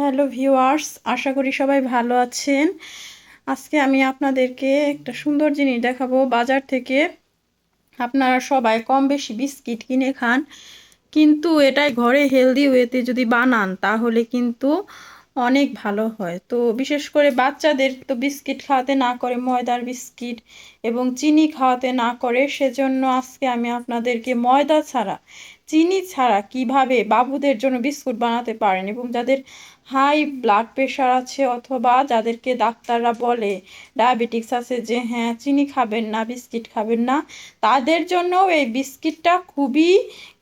Hello viewers, আশা করি সবাই ভালো আছেন। আজকে আমি আপনাদেরকে একটা সুন্দর জিনিস দেখাবো। বাজার থেকে আপনারা সবাই কম বেশি বিস্কিট কিনে খান। কিন্তু এটাই ঘরে হেলদি ওয়েতে যদি বানান, তাহলে কিন্তু অনেক ভালো হয়। তো বিশেষ করে বাচ্চাদের তো বিস্কিট খাওয়াতে না করে ময়দার বিস্কিট এবং চিনি খাওয়াতে না করে, সেজন্য আজকে আমি আপনাদেরকে ময়দা ছাড়া চিনি ছাড়া কীভাবে বাবুদের জন্য বিস্কুট বানাতে পারেন এবং যাদের হাই ব্লাড প্রেশার আছে অথবা যাদেরকে ডাক্তাররা বলে ডায়াবেটিক্স আছে যে হ্যাঁ চিনি খাবেন না, বিস্কিট খাবেন না, তাদের জন্য এই বিস্কিটটা খুবই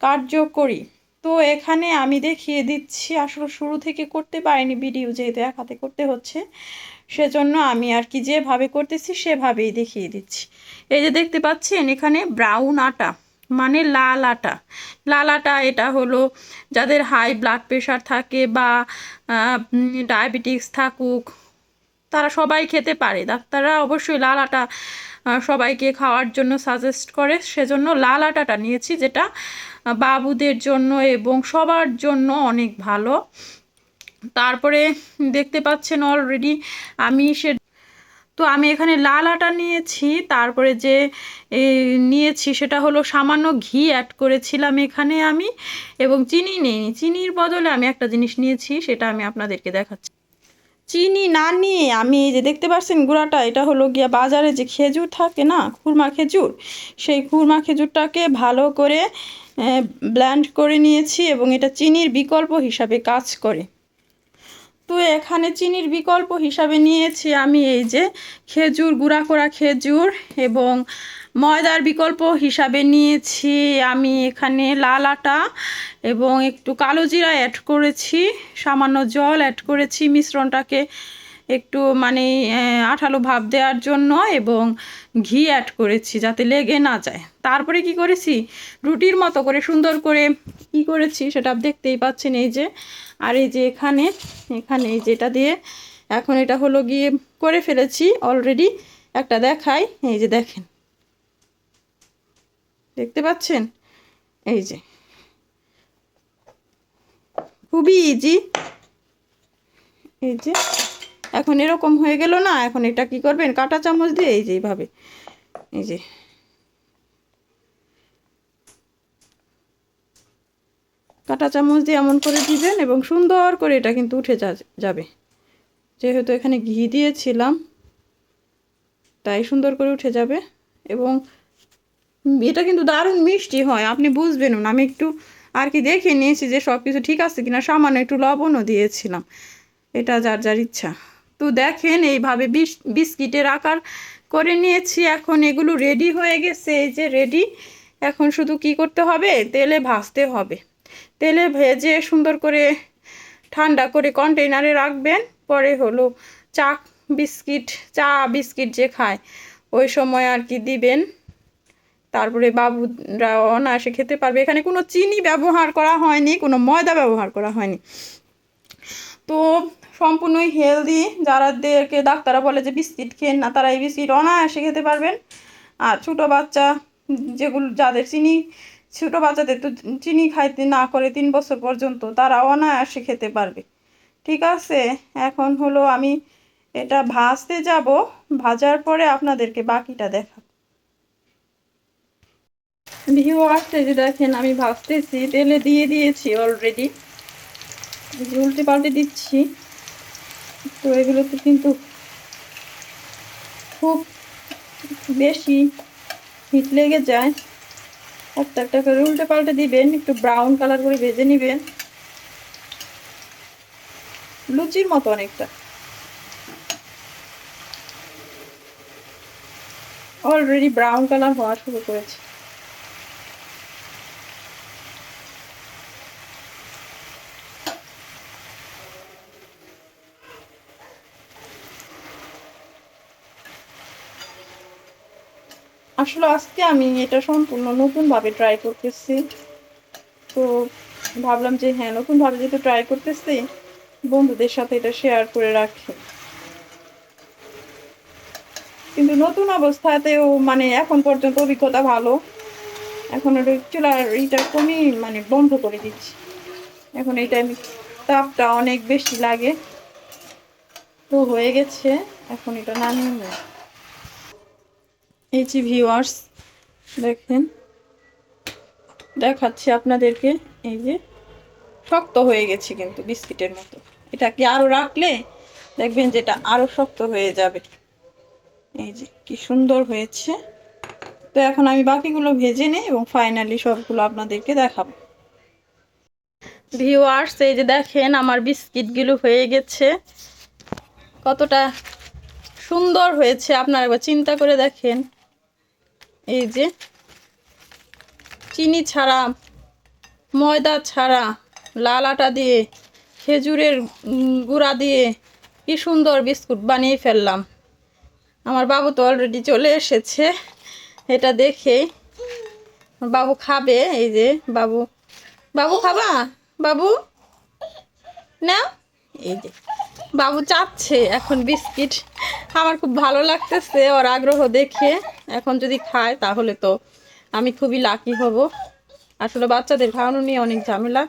কার্যকরী। তো এখানে আমি দেখিয়ে দিচ্ছি, আসলে শুরু থেকে করতে পারিনি, ভিডিও যেহেতু এক হাতে করতে হচ্ছে, সেজন্য আমি আর কি যেভাবে করতেছি সেভাবেই দেখিয়ে দিচ্ছি। এই যে দেখতে পাচ্ছেন, এখানে ব্রাউন আটা। মানে লাল আটা লাল আটা এটা হলো যাদের হাই ব্লাড প্রেশার থাকে বা ডায়াবেটিস থাকুক, তারা সবাই খেতে পারে। ডাক্তাররা অবশ্যই লাল আটা সবাইকে খাওয়ার জন্য সাজেস্ট করে। সেজন্য লাল আটাটা নিয়েছি যেটা বাবুদের জন্য এবং সবার জন্য অনেক ভালো। তারপরে দেখতে পাচ্ছেন অলরেডি আমি সে তো আমি এখানে লাল আটা নিয়েছি, তারপরে যে নিয়েছি সেটা হলো সামান্য ঘি অ্যাড করেছিলাম এখানে আমি, এবং চিনি নিইনি। চিনির বদলে আমি একটা জিনিস নিয়েছি, সেটা আমি আপনাদেরকে দেখাচ্ছি। চিনি না নিয়ে আমি এই যে দেখতে পাচ্ছেন গুঁড়াটা, এটা হলো গিয়া বাজারে যে খেজুর থাকে না, খুরমা খেজুর, সেই খুরমা খেজুরটাকে ভালো করে ব্ল্যান্ড করে নিয়েছি এবং এটা চিনির বিকল্প হিসাবে কাজ করে। তো এখানে চিনির বিকল্প হিসাবে নিয়েছি আমি এই যে খেজুর, গুঁড়া করা খেজুর এবং ময়দার বিকল্প হিসাবে নিয়েছি। আমি এখানে লাল আটা এবং একটু কালো জিরা অ্যাড করেছি, সামান্য জল অ্যাড করেছি, মিশ্রণটাকে একটু মানে আঠালো ভাব দেওয়ার জন্য এবং ঘি অ্যাড করেছি যাতে লেগে না যায়। তারপরে কি করেছি? রুটির মতো করে সুন্দর করে কি করেছি সেটা দেখতেই পাচ্ছেন এই যে। আর এই যে এখানে এখানে এই যেটা দিয়ে এখন এটা হলো গিয়ে করে ফেলেছি অলরেডি একটা দেখাই, এই যে দেখেন। দেখতে পাচ্ছেন? এই যে। খুবই ইজি এই যে। এখন এরকম হয়ে গেল না, এখন এটা কি করবেন? কাটা চামচ দিয়ে, এই যে এইভাবে। এই যে। কাটা চামচ দিয়ে এমন করে দিবেন এবং সুন্দর করে এটা কিন্তু উঠে যাবে। যেহেতু এখানে ঘি দিয়েছিলাম, তাই সুন্দর করে উঠে যাবে এবং এটা কিন্তু দারুণ মিষ্টি হয়, আপনি বুঝবেন না। আমি একটু আর কি দেখে নিয়েছি যে সব কিছু ঠিক আছে কিনা, সামান্য একটু লবণও দিয়েছিলাম। এটা যার যার ইচ্ছা। তো দেখেন এইভাবে বিস, বিস্কিটের আকার করে নিয়েছি। এখন এগুলো রেডি হয়ে গেছে। এই যে রেডি এখন শুধু কি করতে হবে? তেলে ভাজতে হবে। তেলে ভেজে সুন্দর করে ঠান্ডা করে কন্টেনারে রাখবেন। পরে হলো চা বিস্কিট চা বিস্কিট যে খায়, ওই সময় আর কি দিবেন। তারপরে বাবুরা অনায়াসে খেতে পারবে। এখানে কোনো চিনি ব্যবহার করা হয়নি, কোনো ময়দা ব্যবহার করা হয়নি। তো সম্পূর্ণই হেলদি যারাদেরকে ডাক্তাররা বলে যে বিস্কিট খেন না, তারা এই বিস্কিট অনায়াসে খেতে পারবেন। আর ছোটো বাচ্চা, যেগুলো, যাদের চিনি, ছোটো বাচ্চাদের তো চিনি খাইতে না করে তিন বছর পর্যন্ত, তারা অনায়াসে খেতে পারবে। ঠিক আছে, এখন হলো আমি এটা ভাজতে যাব। ভাজার পরে আপনাদেরকে বাকিটা দেখা ভিউ আসতে যে দেখেন, আমি ভাজতেছি। তেলে দিয়ে দিয়েছি অলরেডি উল্টে পাল্টে দিচ্ছি। তো এগুলোতে কিন্তু খুব বেশি হিট লেগে যায়। একটা একটা করে উল্টে পাল্টে দিবেন, একটু ব্রাউন কালার করে ভেজে নেবেন। লুচির মতো অনেকটা। অলরেডি ব্রাউন কালার হওয়া শুরু করেছে। আসলে আজকে আমি এটা সম্পূর্ণ নতুনভাবে ট্রাই করতেছি। তো ভাবলাম যে হ্যাঁ নতুনভাবে যেহেতু ট্রাই করতেছি, বন্ধুদের সাথে এটা শেয়ার করে রাখি। কিন্তু নতুন অবস্থাতেও মানে এখন পর্যন্ত অভিজ্ঞতা ভালো। এখন চুলার এইটা কমই মানে বন্ধ করে দিচ্ছি। এখন এইটা আমি তাপটা অনেক বেশি লাগে। তো হয়ে গেছে, এখন এটা নামিয়ে নেব। এই যে ভিউয়ার্স দেখেন। দেখাচ্ছি আপনাদেরকে, এই যে, শক্ত হয়ে গেছে কিন্তু বিস্কিটের মতো। এটা কি আরও রাখলে? দেখবেন যেটা আরও শক্ত হয়ে যাবে। এই যে, কি সুন্দর হয়েছে। তো এখন আমি বাকিগুলো ভেজে নিই এবং ফাইনালি সবগুলো আপনাদেরকে দেখাবো। ভিউয়ার্স এই যে দেখেন, আমার বিস্কিটগুলো হয়ে গেছে। কতটা সুন্দর হয়েছে, আপনারা একবার চিন্তা করে দেখেন। এই যে, চিনি ছাড়া, ময়দা ছাড়া লাল আটা দিয়ে, খেজুরের গুঁড়া দিয়ে কি সুন্দর বিস্কুট বানিয়ে ফেললাম। আমার বাবু তো অলরেডি চলে এসেছে, এটা দেখে বাবু খাবে, এই যে বাবু। বাবু খাবা? বাবু? না এই যে, বাবু চাচ্ছে এখন বিস্কিট। আমার খুব ভালো লাগতেছে, ওর আগ্রহ দেখে। এখন যদি খায় তাহলে তো আমি খুবই লাকি হব। আসলে বাচ্চাদের খাওয়ানো নিয়ে অনেক ঝামেলা।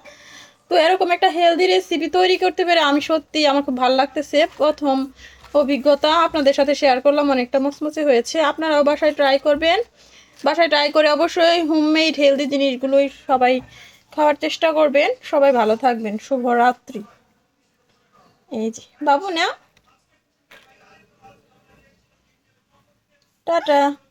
তো এরকম একটা হেলদি রেসিপি তৈরি করতে পেরে আমি সত্যি আমার খুব ভালো লাগতেছে। প্রথম অভিজ্ঞতা আপনাদের সাথে শেয়ার করলাম, অনেকটা মচমচে হয়েছে। আপনারাও বাসায় ট্রাই করবেন। বাসায় ট্রাই করে অবশ্যই হোমমেড হেলদি জিনিসগুলোই সবাই খাওয়ার চেষ্টা করবেন। সবাই ভালো থাকবেন। শুভরাত্রি। এই যে, বাবু না টাটা।